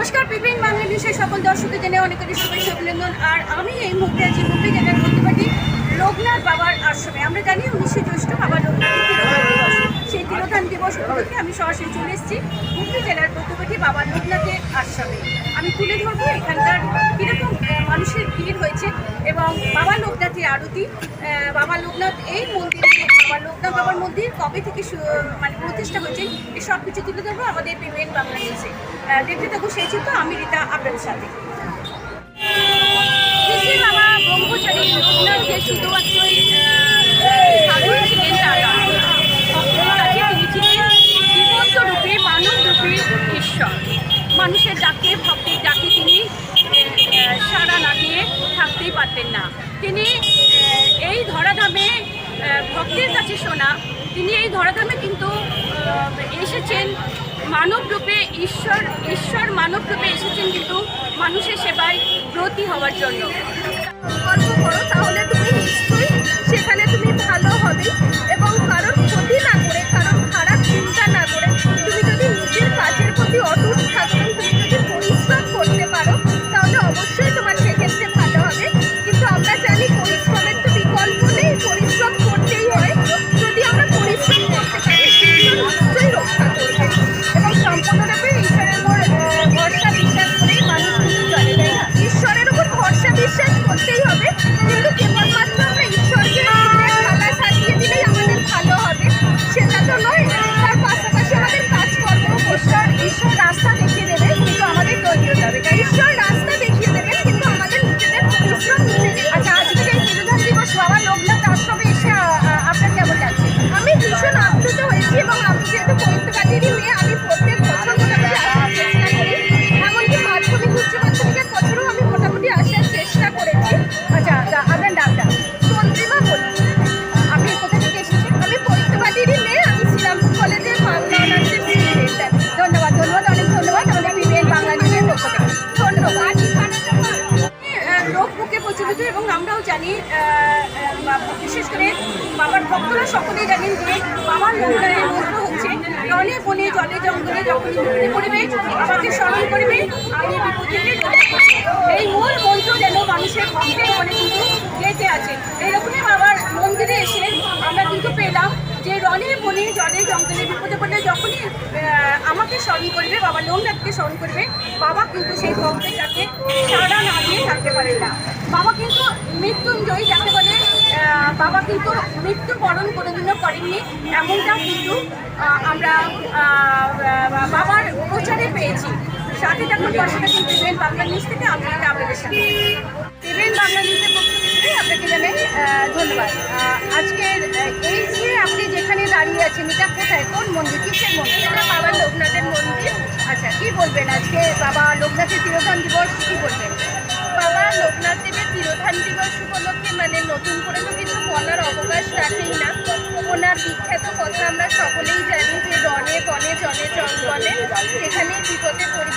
নমস্কার পিপিন বাংলা নিউজের সকল দর্শকদের জেনে অনেক অনেক শুভেচ্ছা অভিনন্দন। আর আমি এই মুহূর্তে আছি মুক্তি যেটা বলতে পারি লোকনাথ বাবার আশ্রমে। আমরা জানি উনিশে জ্যৈষ্ঠ বাবা তিরোধান সেই তিরোধান দিবস উপলক্ষে আমি সরাসরি চলে এসেছি মুক্তি জেলার প্রত্যেকটি বাবা লোকনাথের আশ্রমে। আমি তুলে ধরবো এখানকার কীরকম মানুষের ভিড় হয়েছে এবং বাবা লোকনাথের আরতি বাবা লোকনাথ এই মন্দিরে, বাবা লোকনাথ বাবার মন্দির কবে থেকে মানে প্রতিষ্ঠা হয়েছে, এই সব কিছু তুলে ধরবো, আমাদের পেমেন বাংলা নিউজে দেখতে থাকব সেই চিত্র, আমি রীতা আপনাদের সাথে। বাবা ব্রহ্মচারী লোকনাথ যে শুধুমাত্রই আহ, সাধু ছিলেন তা নয়। ভক্তের কাছে তিনি ছিলেন জীবন্ত রূপে মানব রূপে ঈশ্বর মানুষের ডাকে ভক্তের ডাকে তিনি আহ, সাড়া না দিয়ে থাকতেই পারতেন না তিনি এই ধরাধামে ভক্তির কাছে শোনা, তিনি এই ধরাধামে কিন্তু এসেছেন। মানব রূপে ঈশ্বর ঈশ্বর মানব রূপে এসেছেন কিন্তু মানুষের সেবায় ব্রতী হওয়ার জন্য। তাহলে তুমি নিশ্চয়ই ভক্তরা সকলেই জানেন যে বাবার লোকনাথের মন্ত্র হচ্ছে। রনে বনে, জলে, জঙ্গলে যখন বিপদে পড়বে, আমাকে স্মরণ করবে, আমি বিপদে এই মূল মন্ত্র যেন মানুষের ভক্তের মনে কিন্তু গেঁথে আছে। এইরকমই বাবার মন্দিরে এসে আমরা কিন্তু পেলাম যে রনে বনে, জলে, জঙ্গলে বিপদে পড়লে যখনই আমাকে স্মরণ করবে, বাবা লোকনাথকে স্মরণ করবে, বাবা কিন্তু সেই ভক্তের কাছে সাড়া না দিয়ে থাকতে পারে না। বাবা কিন্তু মৃত্যুঞ্জয়ী, যাকে বলে বাবা কিন্তু মৃত্যু বরণ কোনোদিনও করেননি, এমনটা কিন্তু আমরা বাবার প্রচারে পেয়েছি। সাথে থাকুন, পাশে থাকুন টিভেন বাংলা নিউজ থেকে, আমি আপনাদের সাথে টিভেন বাংলা নিউজের পক্ষ থেকে আপনাকে জানাই ধন্যবাদ। আজকের এই যে আপনি যেখানে দাঁড়িয়ে আছেন, এটা কোথায়? কোন মন্দির? কিসের মন্দির? এটা বাবা লোকনাথের মন্দির? আচ্ছা কি বলবেন? আজকে বাবা লোকনাথের তিরোধান দিবস কি বলবেন? বাবা লোকনাথ তিরোধান দিবস উপলক্ষে মানে নতুন করে তো কিছু বলার অবকাশ রাখেই না। ওনার বিখ্যাত কথা আমরা সকলেই জানি যে রনে বনে জলে জঙ্গলে যেখানেই বিপদে পড়বে